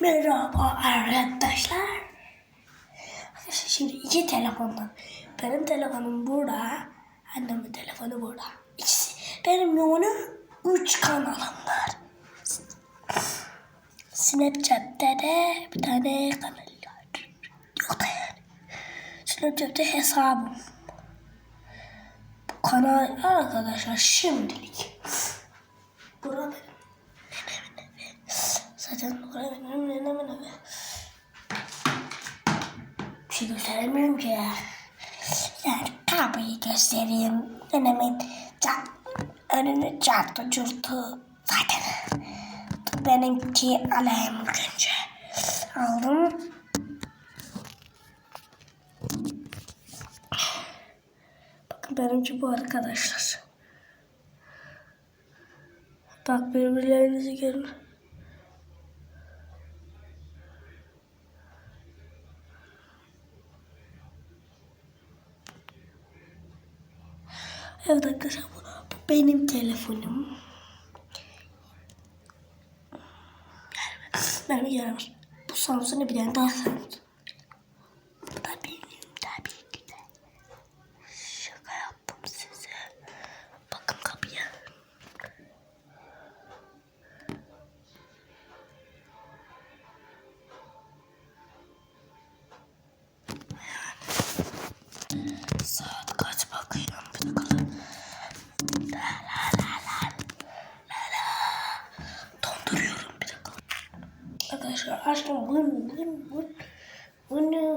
Merhaba arkadaşlar. Arkadaşlar şimdi iki telefondan. Benim telefonum burada. Annemin telefonu burada. İkisi. Benim yoğunu üç kanalım var. Snapchat'te de bir tane kanal var. Yok da yani. Snapchat'te hesabım. Bu kanal arkadaşlar şimdilik. Burada benim. Zaten oraya benim nenemin evi. Bir şey gösteremiyorum ki ya. Yani kapıyı göstereyim. Nenemin can, önünü çarptı curtu. Zaten benimki alayım önce. Aldım. Bakın benimki bu arkadaşlar. Bak birbirlerinizi görün. Evet arkadaşlar bu, bu benim telefonum. Benim yaramaz. Bu Samsung'u bir tane daha Samsung. arkadaşlar. Aşkım bun bun bun. Bunu